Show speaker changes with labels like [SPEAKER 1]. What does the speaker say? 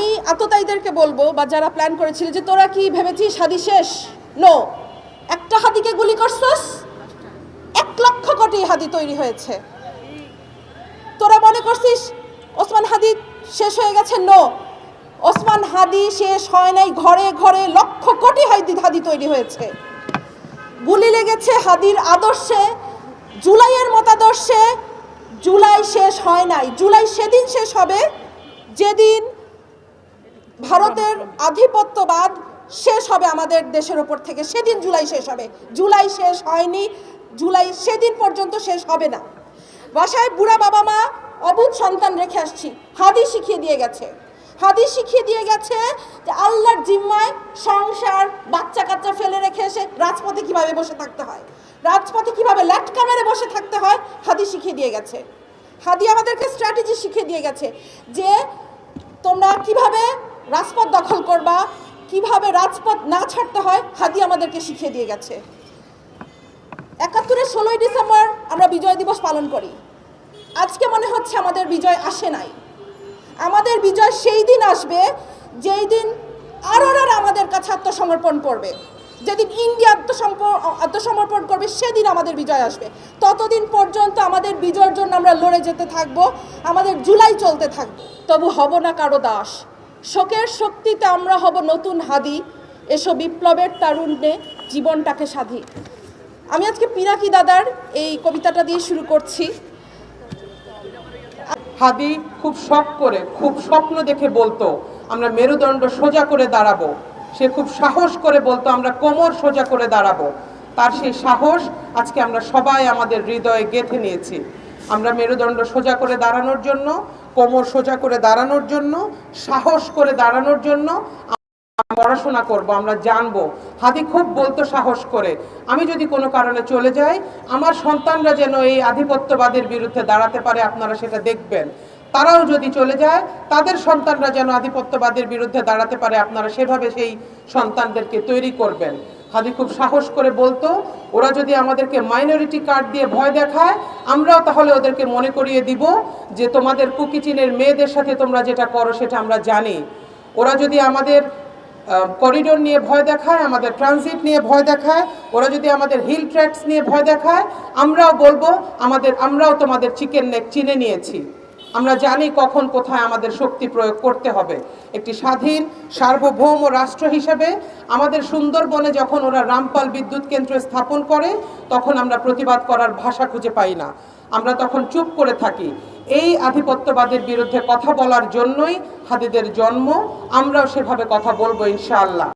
[SPEAKER 1] আমি আততায়ীদেরকে বলব বা যারা প্ল্যান করেছিল যে তোরা কি ভেবেছিস হাদি শেষ? নো একটা হাদিকে গুলি করছস, এক লক্ষ কোটি হাদি তৈরি হয়েছে। তোরা মনে করছিস ওসমান হাদি শেষ হয়ে গেছে? নো ওসমান হাদি শেষ হয় নাই, ঘরে ঘরে লক্ষ কোটি হাদি হাদি তৈরি হয়েছে। গুলি লেগেছে হাদির আদর্শে, জুলাইয়ের মতাদর্শে। জুলাই শেষ হয় নাই। জুলাই সেদিন শেষ হবে, যেদিন ভারতের আধিপত্যবাদ শেষ হবে আমাদের দেশের ওপর থেকে। সেদিন জুলাই শেষ হবে। জুলাই শেষ হয়নি। জুলাই সেদিন পর্যন্ত শেষ হবে না। বাসায় বুড়া বাবা মা, অবুধ সন্তান রেখে আসছি। হাদি শিখিয়ে দিয়ে গেছে। হাদি শিখিয়ে দিয়ে গেছে যে আল্লাহর জিম্মায় সংসার বাচ্চা কাচ্চা ফেলে রেখে এসে রাজপথে কীভাবে বসে থাকতে হয়? রাজপথে কীভাবে ল্যাটকা মেরে বসে থাকতে হয়? হাদি শিখিয়ে দিয়ে গেছে। হাদি আমাদেরকে স্ট্র্যাটেজি শিখিয়ে দিয়ে গেছে যে তোমরা কীভাবে রাজপথ দখল করবা, কীভাবে রাজপথ না ছাড়তে হয়, হাদি আমাদেরকে শিখিয়ে দিয়ে গেছে। একাত্তরের ষোলোই ডিসেম্বর আমরা বিজয় দিবস পালন করি। আজকে মনে হচ্ছে আমাদের বিজয় আসে নাই। আমাদের বিজয় সেই দিন আসবে, যেই দিন আরোরা আমাদের কাছে আত্মসমর্পণ করবে। যেদিন ইন্ডিয়া আত্মসম্প, আত্মসমর্পণ করবে, সেদিন আমাদের বিজয় আসবে। ততদিন পর্যন্ত আমাদের বিজয়ের জন্য আমরা লড়ে যেতে থাকব, আমাদের জুলাই চলতে থাকবে। তবু হব না কারও দাস। শোকের শক্তিতে আমরা হব নতুন হাদি। এসো বিপ্লবের তারুণ্যে জীবনটাকে সাধি। আমি আজকে পিনাকি দাদার এই কবিতাটা দিয়ে শুরু করছি।
[SPEAKER 2] হাদি খুব শখ করে, খুব স্বপ্ন দেখে বলতো, আমরা মেরুদণ্ড সোজা করে দাঁড়াবো। সে খুব সাহস করে বলতো, আমরা কোমর সোজা করে দাঁড়াবো। তার সেই সাহস আজকে আমরা সবাই আমাদের হৃদয়ে গেঁথে নিয়েছি। আমরা মেরুদণ্ড সোজা করে দাঁড়ানোর জন্য কোমর সোজা করে দাঁড়ানোর জন্য, সাহস করে দাঁড়ানোর জন্য পড়াশোনা করব, আমরা জানব। হাদি খুব বলতো সাহস করে। আমি যদি কোনো কারণে চলে যাই, আমার সন্তানরা যেন এই আধিপত্যবাদের বিরুদ্ধে দাঁড়াতে পারে, আপনারা সেটা দেখবেন। তারাও যদি চলে যায়, তাদের সন্তানরা যেন আধিপত্যবাদের বিরুদ্ধে দাঁড়াতে পারে, আপনারা সেভাবে সেই সন্তানদেরকে তৈরি করবেন। হাদি খুব সাহস করে বলতো, ওরা যদি আমাদেরকে মাইনরিটি কার্ড দিয়ে ভয় দেখায়, আমরাও তাহলে ওদেরকে মনে করিয়ে দিব যে তোমাদের কুকিচিনের মেয়েদের সাথে তোমরা যেটা করো সেটা আমরা জানি। ওরা যদি আমাদের করিডোর নিয়ে ভয় দেখায়, আমাদের ট্রানজিট নিয়ে ভয় দেখায়, ওরা যদি আমাদের হিল ট্র্যাক্স নিয়ে ভয় দেখায়, আমরাও বলব, আমাদের, আমরাও তোমাদের চিকেন নেক চিনে নিয়েছি। আমরা জানি কখন কোথায় আমাদের শক্তি প্রয়োগ করতে হবে। একটি স্বাধীন, সার্বভৌম রাষ্ট্র হিসেবে আমাদের সুন্দরবনে যখন ওরা রামপাল বিদ্যুৎ কেন্দ্র স্থাপন করে, তখন আমরা প্রতিবাদ করার ভাষা খুঁজে পাই না। আমরা তখন চুপ করে থাকি। এই আধিপত্যবাদের বিরুদ্ধে কথা বলার জন্যই হাদিদের জন্ম। আমরাও সেভাবে কথা বলব ইনশাআল্লাহ।